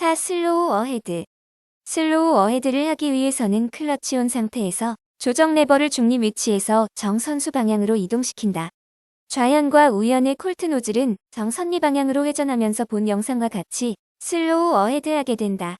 4. 슬로우 어헤드. 슬로우 어헤드를 하기 위해서는 클러치 온 상태에서 조정 레버를 중립 위치에서 정선수 방향으로 이동시킨다. 좌현과 우연의 콜트 노즐은 정선리 방향으로 회전하면서 본 영상과 같이 슬로우 어헤드 하게 된다.